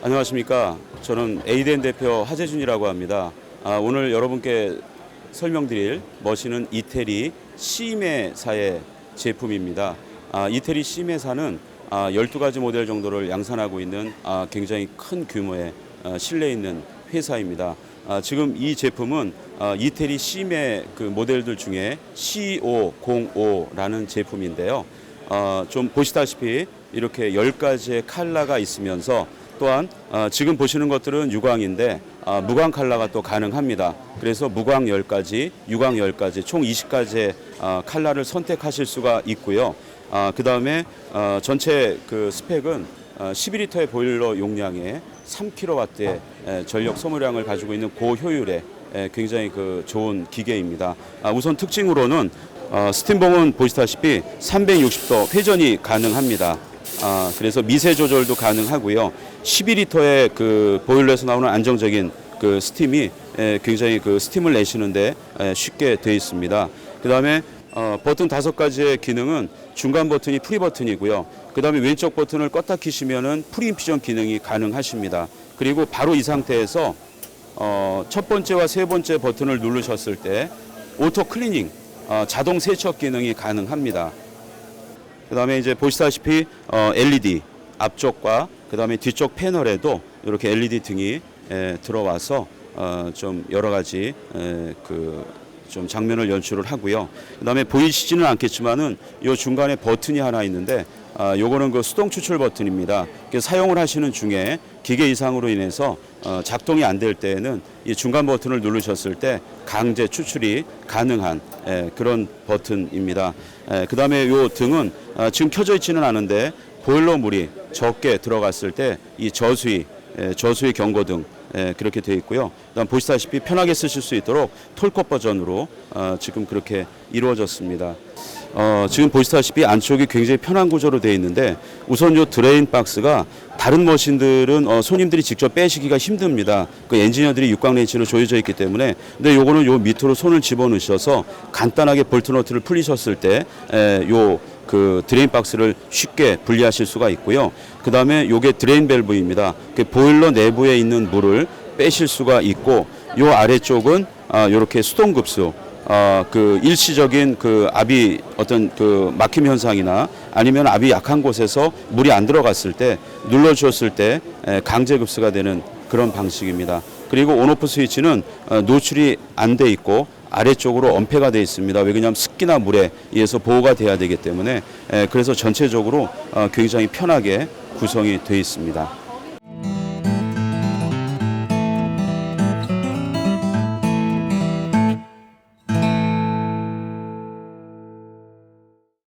안녕하십니까. 저는 에이덴 대표 하재준이라고 합니다. 아, 오늘 여러분께 설명드릴 머신은 이태리 시메사의 제품입니다. 아, 이태리 시메사는 아, 12가지 모델 정도를 양산하고 있는 아, 굉장히 큰 규모의 아, 실내 있는 회사입니다. 아, 지금 이 제품은 아, 이태리 시메 그 모델들 중에 C505라는 제품인데요. 어, 좀 보시다시피 이렇게 10가지의 칼라가 있으면서 또한 어, 지금 보시는 것들은 유광인데 어, 무광 칼라가 또 가능합니다. 그래서 무광 10가지, 유광 10가지, 총 20가지의 어, 칼라를 선택하실 수가 있고요. 어, 그 다음에 어, 전체 그 스펙은 어, 12리터의 보일러 용량에 3kW의 전력 소모량을 가지고 있는 고효율의 에, 굉장히 그 좋은 기계입니다. 아, 우선 특징으로는 어, 스팀봉은 보시다시피 360도 회전이 가능합니다. 아, 그래서 미세 조절도 가능하고요. 12리터의 그 보일러에서 나오는 안정적인 그 스팀이 에, 굉장히 그 스팀을 내시는데 에, 쉽게 되어 있습니다. 그 다음에 어, 버튼 다섯 가지의 기능은 중간 버튼이 프리 버튼이고요. 그 다음에 왼쪽 버튼을 껐다 키시면은 프리 인피전 기능이 가능하십니다. 그리고 바로 이 상태에서 어, 첫 번째와 세 번째 버튼을 누르셨을 때 오토 클리닝 어, 자동 세척 기능이 가능합니다. 그다음에 이제 보시다시피 어, LED 앞쪽과 그다음에 뒤쪽 패널에도 이렇게 LED 등이 에, 들어와서 어, 좀 여러 가지 에, 그 좀 장면을 연출을 하고요. 그다음에 보이시지는 않겠지만은 요 중간에 버튼이 하나 있는데 아, 요거는 그 수동 추출 버튼입니다. 그 사용을 하시는 중에 기계 이상으로 인해서 어, 작동이 안 될 때에는 이 중간 버튼을 누르셨을 때 강제 추출이 가능한 에, 그런 버튼입니다. 에, 그다음에 요 등은 아, 지금 켜져 있지는 않은데 보일러 물이 적게 들어갔을 때 이 저수위 에, 저수위 경고등 에, 그렇게 되어 있고요. 그다음 보시다시피 편하게 쓰실 수 있도록 톨컵 버전으로 어, 지금 그렇게 이루어졌습니다. 어, 지금 보시다시피 안쪽이 굉장히 편한 구조로 되어 있는데 우선 요 드레인 박스가 다른 머신들은 어, 손님들이 직접 빼시기가 힘듭니다. 그 엔지니어들이 육각 렌치로 조여져 있기 때문에 근데 요거는 요 밑으로 손을 집어넣으셔서 간단하게 볼트 너트를 풀리셨을 때요 그 드레인 박스를 쉽게 분리하실 수가 있고요. 그 다음에 요게 드레인 밸브입니다. 그 보일러 내부에 있는 물을 빼실 수가 있고 요 아래쪽은 아, 요렇게 수동 급수 어, 그 일시적인 그 압이 어떤 그 막힘 현상이나 아니면 압이 약한 곳에서 물이 안 들어갔을 때 눌러 주었을 때 에, 강제 급수가 되는 그런 방식입니다. 그리고 온오프 스위치는 어, 노출이 안 돼 있고 아래쪽으로 엄폐가 되어 있습니다. 왜냐하면 습기나 물에 의해서 보호가 돼야 되기 때문에 에, 그래서 전체적으로 어, 굉장히 편하게 구성이 되어 있습니다.